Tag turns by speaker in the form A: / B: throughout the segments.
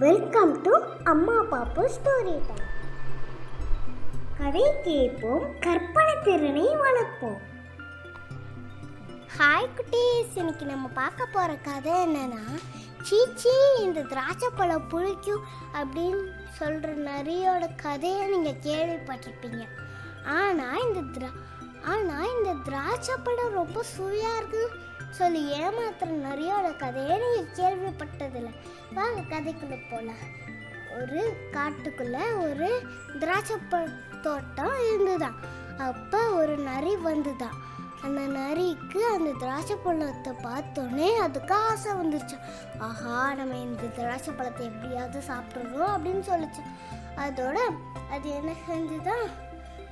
A: Welcome to அம்மா பாப்பு story time கதை கேட்போம் கற்பனை திறனை வளர்ப்போம். ஹாய் குட்டீஸ். இன்னைக்கு நம்ம பார்க்க போகிற கதை என்னன்னா சீச்சி இந்த திராட்சை பழம் புளிக்கும் அப்படின்னு சொல்கிற நரியோட கதையை நீங்கள் கேள்விப்பட்டிருப்பீங்க. ஆனால் இந்த திரா ஆனால் இந்த திராட்சை பழம் ரொம்ப சுவையாக இருக்கு. சொல்லி ஏமாத்துற நரியோட கதையை நீங்கள் கேள்விப்பட்டதில்லை. வாங்க கதைக்குள்ளே போகலாம் ஒரு காட்டுக்குள்ள ஒரு திராட்சை பழ தோட்டம் இருந்துதான். அப்போ ஒரு நரி வந்துதான். அந்த நரிக்கு அந்த திராட்சை பழத்தை பார்த்தோன்னே அதுக்கு ஆசை வந்துருச்சு ஆஹா நம்ம இந்த திராட்சை பழத்தை எப்படியாவது சாப்பிட்றோம் அப்படின்னு சொல்லிச்சு. அதோட அது என்ன செஞ்சுதான்?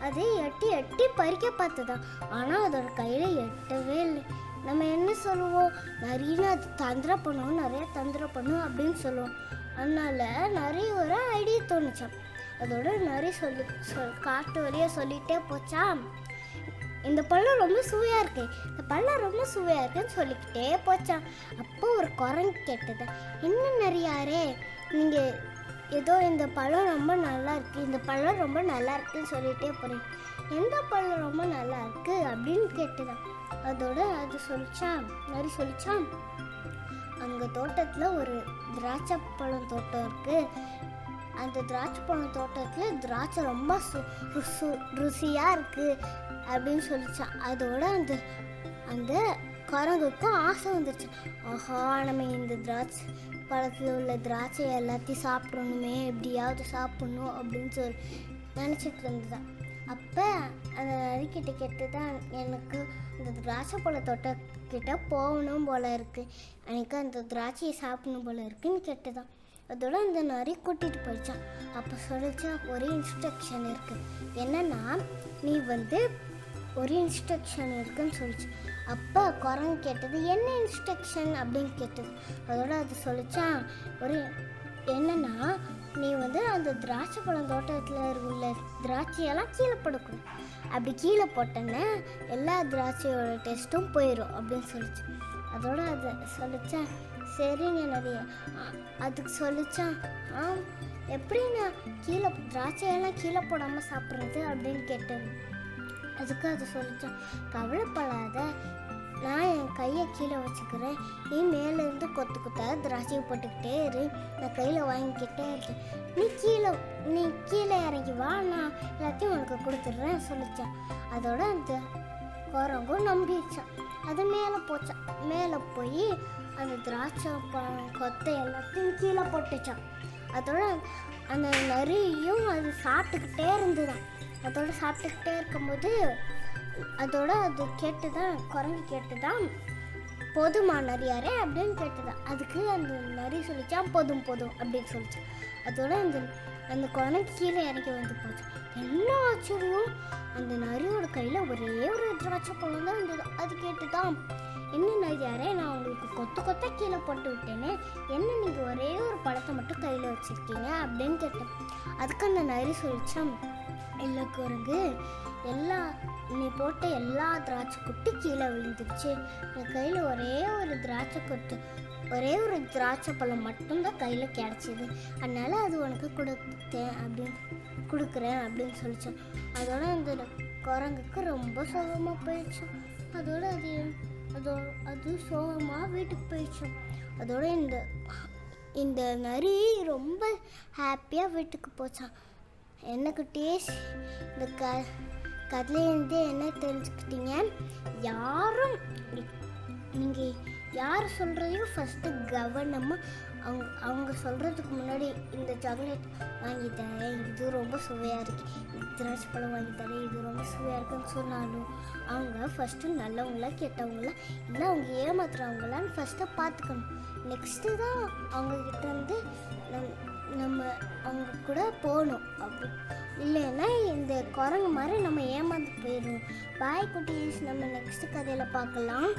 A: அதை எட்டி எட்டி பறிக்க பார்த்துதான் ஆனால் அதோட கையில் எட்டவே இல்லை. நம்ம என்ன சொல்லுவோம்? நிறைய அது தந்திரம் பண்ணுவோம் நிறைய தந்திரம் பண்ணும் அப்படின்னு சொல்லுவோம். அதனால நிறைய ஒரு ஐடியா தோணுச்சான் அதோட நிறைய சொல்லி சொல் காட்டு வழியாக சொல்லிகிட்டே போச்சா? இந்த பழம் ரொம்ப சுவையாக இருக்கு. இந்த பழம் ரொம்ப சுவையாக இருக்குன்னு சொல்லிக்கிட்டே போச்சான் அப்போ ஒரு குரங்கு கேட்டது. என்ன நிறையாரே நீங்கள் ஏதோ இந்த பழம் ரொம்ப நல்லா இருக்கு இந்த பழம் ரொம்ப நல்லா இருக்குன்னு சொல்லிட்டே போகிறேன் எந்த பழம் ரொம்ப நல்லா இருக்கு அப்படின்னு கேட்டுதான் அதோட அது சொல்லிச்சான் மாதிரி சொல்லிச்சான் அங்கே தோட்டத்தில் ஒரு திராட்சை பழம் தோட்டம் இருக்கு. அந்த திராட்சை பழம் தோட்டத்தில் திராட்சை ரொம்ப சு ருசியாக இருக்கு அப்படின்னு சொல்லிச்சான் அதோட அந்த அந்த குரங்குக்கும் ஆசை வந்துருச்சு. ஆஹா நம்ம இந்த திராட்சை பழத்தில் உள்ள திராட்சை எல்லாத்தையும் சாப்பிடணுமே எப்படியாவது சாப்பிடணும் அப்படின்னு சொல்லி நினச்சிட்டு இருந்ததான் அப்போ அந்த நரிக்கிட்ட கேட்டு தான் எனக்கு இந்த திராட்சை பழ தோட்டக்கிட்ட போகணும் போல இருக்குது எனக்கு அந்த திராட்சையை சாப்பிடணும் போல இருக்குன்னு கேட்டுதான். அதோட அந்த நரி கூட்டிகிட்டு போயிடுச்சான் அப்போ சொல்லிச்சா ஒரே இன்ஸ்ட்ரக்ஷன் இருக்குது என்னன்னா நீ வந்து ஒரு இன்ஸ்ட்ரக்ஷன் இருக்குன்னு சொல்லிச்சு. அப்போ குரங்கு கேட்டது என்ன இன்ஸ்ட்ரக்ஷன் அப்படின்னு கேட்டது. அதோட அது சொல்லிச்சான் ஒரு என்னன்னா நீ வந்து அந்த திராட்சை பழம் தோட்டத்தில் உள்ள திராட்சையெல்லாம் கீழே போடக்கூடாது. அப்படி கீழே போட்டேன்னா எல்லா திராட்சையோட டேஸ்ட்டும் போயிடும் அப்படின்னு சொல்லிச்சு. அதோட அது சொல்லிச்சா சரிங்க நிறைய அதுக்கு சொல்லிச்சான் ஆ எப்படி நான் கீழே திராட்சையெல்லாம் கீழே போடாமல் சாப்பிட்றது? அப்படின்னு கேட்டேன் அதுக்கு அது சொல்லிச்சான் கவலைப்படாத. நான் என் கையை கீழே வச்சுக்கிறேன். நீ மேலேருந்து கொத்து கொத்தாக திராட்சையை போட்டுக்கிட்டே இரு. நான் கையில் வாங்கிக்கிட்டே இருக்கேன். நீ கீழே நீ கீழே இறங்கி வா. நான் எல்லாத்தையும் உனக்கு கொடுத்துட்றேன் சொல்லித்தான் அதோட அந்த குரங்கும் நம்பிடுச்சான் அது மேலே போச்சான். மேலே போய் அந்த திராட்சை பழம் கொத்தை எல்லாத்தையும் கீழே போட்டுச்சான். அதோட அந்த நரியும் அது சாப்பிட்டுக்கிட்டே இருந்துதான் அதோட சாப்பிட்டுக்கிட்டே இருக்கும்போது அதோட அது கேட்டு தான் குரங்கு கேட்டுதான் போதுமா நரியாரே அப்படின்னு கேட்டுதான். அதுக்கு அந்த நரி சொல்லிச்சான் போதும் போதும் அப்படின்னு சொல்லிச்சு. அதோட அந்த அந்த குரங்கு கீழே இறங்கி வந்து போச்சு. என்ன ஆச்சரியம்! அந்த நரியோட கையில் ஒரே ஒரு திராட்சை பழம் தான் இருந்தது. அது கேட்டுதான் என்ன நரியாரே நான் உங்களுக்கு கொத்து கொத்த கீழே போட்டு விட்டேனே. என்ன நீங்கள் ஒரே ஒரு பழத்தை மட்டும் கையில் வச்சுருக்கீங்க? அப்படின்னு கேட்டேன். அதுக்கு அந்த நரி சொல்லிச்சான் இல்லை குரங்கு எல்லா நீ போட்ட எல்லா திராட்சை கொட்டி கீழே விழுந்துருச்சு. என் கையில் ஒரே ஒரு திராட்சை கொட்டு ஒரே ஒரு திராட்சை பழம் மட்டும்தான் கையில் கிடச்சிது. அதனால் அது உனக்கு கொடுத்தேன் அப்படின்னு கொடுக்குறேன் அப்படின்னு சொல்லிச்சோம் அதோட அந்த குரங்குக்கு ரொம்ப சோகமாக போயிடுச்சு. அதோட அது அதோ அது சோகமாக வீட்டுக்கு போயிடுச்சு. அதோட இந்த இந்த நரி ரொம்ப ஹாப்பியாக வீட்டுக்கு போச்சான் என்ன குட்டீஸ்? இந்த க கதையிலேருந்து என்ன தெரிஞ்சுக்கிட்டீங்க? யாரும் நீங்கள் யார் சொல்கிறதையும் ஃபஸ்ட்டு கவனமாக அவங்க அவங்க சொல்கிறதுக்கு முன்னாடி இந்த சாக்லேட் வாங்கி தரேன் இது ரொம்ப சுவையாக இருக்குது இந்த திராட்சை பழம் வாங்கி தரேன் இது ரொம்ப சுவையாக இருக்குன்னு சொன்னாலும் அவங்க ஃபஸ்ட்டு நல்லவங்களா கெட்டவங்களா இல்லை அவங்க ஏமாத்துறவங்களான்னு ஃபஸ்ட்டு பார்த்துக்கணும். நெக்ஸ்ட்டு தான் அவங்கக்கிட்ட வந்து நம் நம்ம அவங்க கூட போகணும். அப்படி இல்லைன்னா இந்த குரங்கு மாதிரி நம்ம ஏமாந்து போயிடுவோம் பாய் குட்டீஸ் நம்ம நெக்ஸ்ட் கதையில் பார்க்கலாம்.